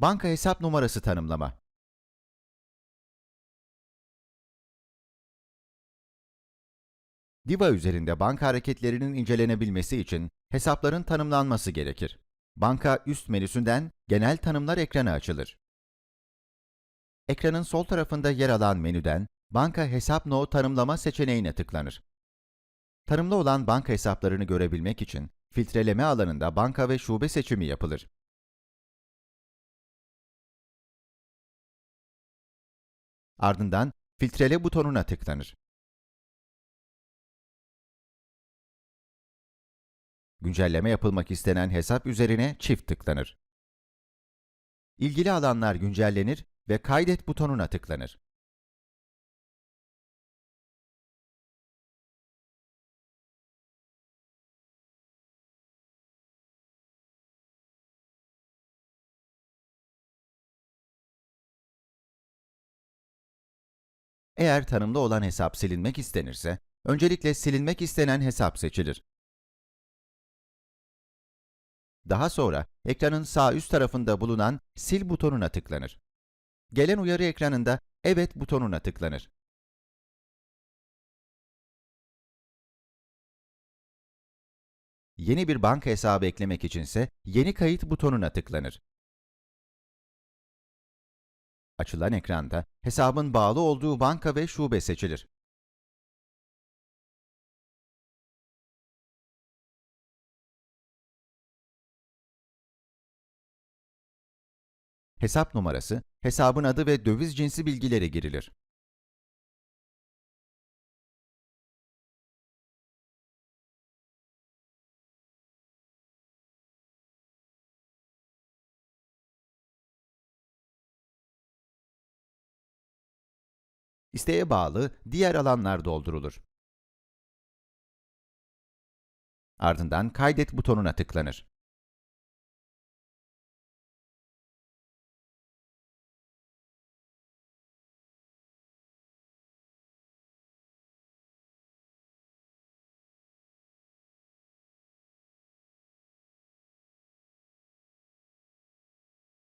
Banka hesap numarası tanımlama. Diva üzerinde banka hareketlerinin incelenebilmesi için hesapların tanımlanması gerekir. Banka üst menüsünden Genel Tanımlar ekranı açılır. Ekranın sol tarafında yer alan menüden Banka Hesap No Tanımlama seçeneğine tıklanır. Tanımlı olan banka hesaplarını görebilmek için filtreleme alanında banka ve şube seçimi yapılır. Ardından filtrele butonuna tıklanır. Güncelleme yapılmak istenen hesap üzerine çift tıklanır. İlgili alanlar güncellenir ve kaydet butonuna tıklanır. Eğer tanımlı olan hesap silinmek istenirse, öncelikle silinmek istenen hesap seçilir. Daha sonra ekranın sağ üst tarafında bulunan Sil butonuna tıklanır. Gelen uyarı ekranında Evet butonuna tıklanır. Yeni bir banka hesabı eklemek içinse Yeni kayıt butonuna tıklanır. Açılan ekranda hesabın bağlı olduğu banka ve şube seçilir. Hesap numarası, hesabın adı ve döviz cinsi bilgileri girilir. İsteğe bağlı diğer alanlar doldurulur. Ardından kaydet butonuna tıklanır.